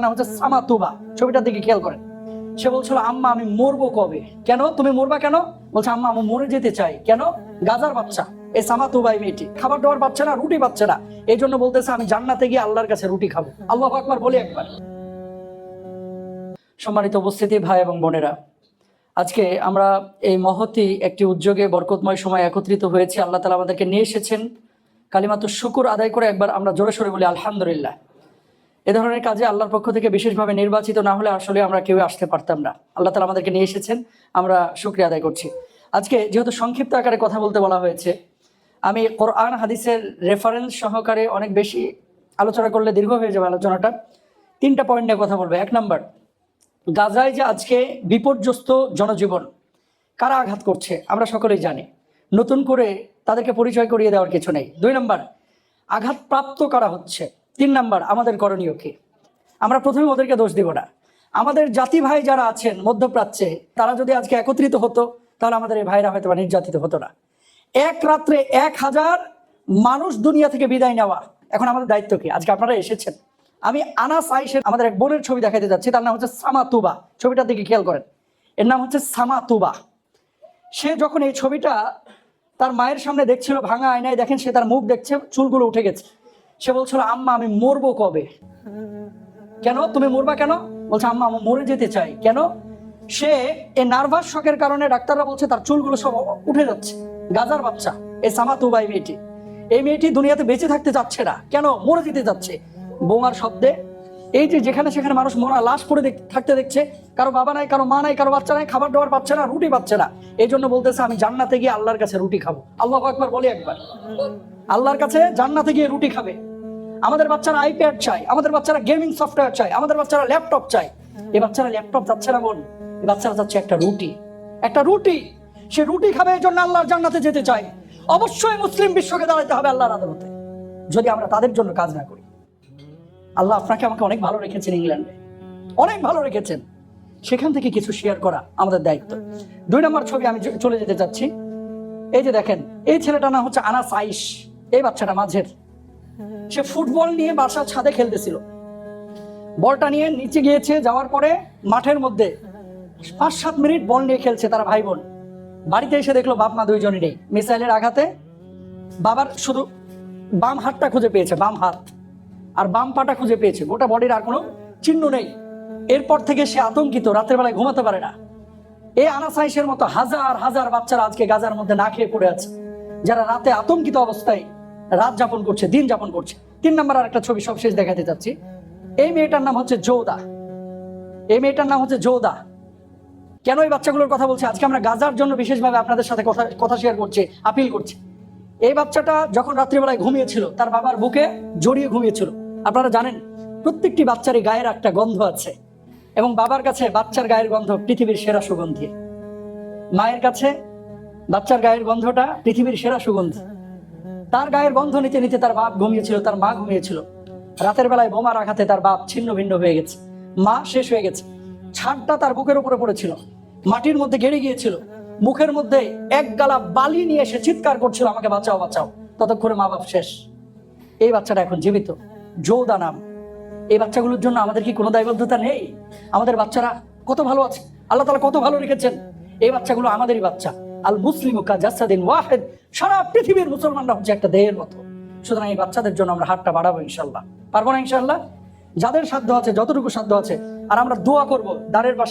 তার নাম হচ্ছে সামাতুবা ছবিটার দিকে খেয়াল করেন। সে বলছিল, আম্মা, আমি মরবো কবে? কেন? তুমি মরবা কেন? বলছে, আম্মা, আমি মরে যেতে চাই। কেন? গাজার বাচ্চা। এই সামাতুবা এই মেয়েটি। খাবার দাবার পাচ্ছে না, রুটি পাচ্ছে না। এই জন্য বলতেছে, আমি জান্নাতে গিয়ে আল্লাহর কাছে রুটি খাব। আল্লাহ আকবার, বলি একবার। সম্মানিত উপস্থিতি, ভাই এবং বোনেরা, আজকে আমরা এই মহতি একটি উদ্যোগে বরকতময় সময় একত্রিত হয়েছে। আল্লাহ তালা আমাদেরকে নিয়ে এসেছেন। কালিমাত শুকুর আদায় করে একবার আমরা জোরে সরে বলি, আলহামদুলিল্লাহ। এ ধরনের কাজে আল্লাহর পক্ষ থেকে বিশেষভাবে নির্বাচিত না হলে আসলে আমরা কেউ আসতে পারতাম না। আল্লাহ তালা আমাদেরকে নিয়ে এসেছেন। আমরা শুক্রিয়া আদায় করছি। আজকে যেহেতু সংক্ষিপ্ত আকারে কথা বলতে বলা হয়েছে, আমি কোরআন হাদিসের রেফারেন্স সহকারে অনেক বেশি আলোচনা করলে দীর্ঘ হয়ে যাবে আলোচনাটা। তিনটা পয়েন্ট নিয়ে কথা বলব। এক নম্বর গাজায় যে আজকে বিপর্যস্ত জনজীবন কারা আঘাত করছে, আমরা সকলেই জানি। নতুন করে তাদেরকে পরিচয় করিয়ে দেওয়ার কিছু নেই। দুই নম্বর আঘাতপ্রাপ্ত করা হচ্ছে? তিন নাম্বার, আমাদের করণীয় কি? আমরা প্রথমে ওদেরকে দোষ দিব না। আমাদের জাতি ভাই যারা আছেন, মধ্যপ্রাচ্যে, তারা যদি আজকে একত্রিত হতো, তাহলে আমাদের এই ভাইরা হয়তো নির্যাতিত হতো না। এক রাত্রে এক হাজার মানুষ দুনিয়া থেকে বিদায় নেওয়া, এখন আমাদের দায়িত্ব কি? আজকে আপনারা এসেছেন। আমি আনাস আইসের আমাদের এক বোনের ছবি দেখাতে যাচ্ছি, তার নাম হচ্ছে সামা তুবা। ছবিটার দিকে খেয়াল করেন। এর নাম হচ্ছে সামা তুবা। সে যখন এই ছবিটা তার মায়ের সামনে দেখছিল, ভাঙা আয়নায় দেখেন, সে তার মুখ দেখছে, চুলগুলো উঠে গেছে। সে বলছিল, আম্মা, আমি মরবো কবে? কেন? তুমি মরবা কেন? বলছে, আম্মা, আমি মরে যেতে চাই। কেন? সে এই নার্ভাস শখের কারণে ডাক্তাররা বলছে, তার চুলগুলো সব উঠে যাচ্ছে, গাজার বাচ্চা এই সামাতুবা এই মেয়েটি। এই মেয়েটি দুনিয়াতে বেঁচে থাকতে যাচ্ছে না। কেন? মরে যেতে যাচ্ছে বোমার শব্দে এই যে যেখানে সেখানে মানুষ মরা, লাশ পড়ে থাকতে দেখছে, কারও বাবা নাই, কারও মা নাই, কারও বাচ্চা নাই, খাবার দাবার পাচ্ছে না, রুটি পাচ্ছে না। এই জন্য বলতেছে, আমি জান্নাতে গিয়ে আল্লাহর কাছে রুটি খাব। আল্লাহ একবার বলি একবার। আল্লাহর কাছে জান্নাতে গিয়ে রুটি খাবে। আমাদের বাচ্চারা আইপ্যাড চাই আমাদের বাচ্চারা গেমিং সফটওয়্যার চাই আমাদের বাচ্চারা ল্যাপটপ চাই এই বাচ্চারা ল্যাপটপ যাচ্ছে না বোন এই বাচ্চারা যাচ্ছে একটা রুটি। একটা রুটি সে রুটি খাবে এই জন্য আল্লাহর জান্নাতে যেতে চাই অবশ্যই মুসলিম বিশ্বকে দাঁড়াতে হবে আল্লাহর আদালতে যদি আমরা তাদের জন্য কাজ না করি। আল্লাহ আপনাকে আমাকে অনেক ভালো রেখেছেন ইংল্যান্ডে। অনেক ভালো রেখেছেন। সেখান থেকে কিছু শেয়ার করা আমাদের দায়িত্ব। দুই নম্বর ছবি আমি চলে যেতে চাচ্ছি। এই যে দেখেন এই ছেলেটা না হচ্ছে আনাস আইস এই বাচ্চাটা মাঝের। সে ফুটবল নিয়ে বাসার ছাদে খেলতেছিল। বলটা নিয়ে নিচে গিয়েছে, যাওয়ার পরে মাঠের মধ্যে পাঁচ সাত মিনিট বল নিয়ে খেলছে তারা ভাই বোন বাড়িতে এসে দেখল বাপ মা দুইজনই নেই। মিসাইলের আঘাতে বাবার শুধু বাম হাতটা খুঁজে পেয়েছে, বাম হাত। আর বাম পাটা খুঁজে পেয়েছে। গোটা বডির আর কোনো চিহ্ন নেই। এরপর থেকে সে আতঙ্কিত, রাতের বেলায় ঘুমাতে পারে না। এই আনাসাইসের মতো হাজার হাজার বাচ্চারা আজকে গাজার মধ্যে না খেয়ে পড়ে আছে। যারা রাতে আতঙ্কিত অবস্থায় রাত যাপন করছে, দিন যাপন করছে। তিন নম্বর আর একটা ছবি সবশেষ দেখাতে চাচ্ছি। এই মেয়েটার নাম হচ্ছে জৌদা। এই মেয়েটার নাম হচ্ছে জৌদা। কেন এই বাচ্চাগুলোর কথা বলছি? আজকে আমরা গাজার জন্য বিশেষভাবে আপনাদের সাথে কথা কথা শেয়ার করছি আপিল করছি। এই বাচ্চাটা যখন রাত্রিবেলায় ঘুমিয়েছিল, তার বাবার বুকে জড়িয়ে ঘুমিয়েছিল। আপনারা জানেন, প্রত্যেকটি বাচ্চারই গায়ের একটা গন্ধ আছে। এবং বাবার কাছে বাচ্চার গায়ের গন্ধ পৃথিবীর সেরা সুগন্ধি। মায়ের কাছে বাচ্চার গায়ের গন্ধটা পৃথিবীর সেরা সুগন্ধি। তার গায়ের গন্ধ নিতে নিতে তার বাপ ঘুমিয়েছিল, তার মা ঘুমিয়েছিল। রাতের বেলায় বোমার আঘাতে তার বাপ ছিন্ন ভিন্ন হয়ে গেছে। মা শেষ হয়ে গেছে। ছাদটা তার বুকের উপরে পড়েছিল। মাটির মধ্যে গেড়ে গিয়েছিল। মুখের মধ্যে এক গালা বালি নিয়ে এসে চিৎকার করছিল, আমাকে বাঁচাও বাঁচাও। ততক্ষণে মা বাপ শেষ। এই বাচ্চাটা এখন জীবিত। যৌদা নাম। এই বাচ্চাগুলোর জন্য আমাদের কি কোনো দায়বদ্ধতা নেই? আমাদের বাচ্চারা কত ভালো আছে। আল্লাহ তালা কত ভালো রেখেছেন। এই বাচ্চাগুলো আমাদেরই বাচ্চা। আল মুসলিম ওয়াহেদ। সারা পৃথিবীর মুসলমানরা হচ্ছে একটা দেহের মতো। সুতরাং এই বাচ্চাদের জন্য আমরা হাতটা বাড়াবো ইনশাল্লাহ পারব না ইনশাল্লাহ যাদের সাধ্য আছে, যতটুকু সাধ্য আছে। আর আমরা দোয়া করব, দ্বারের পাশে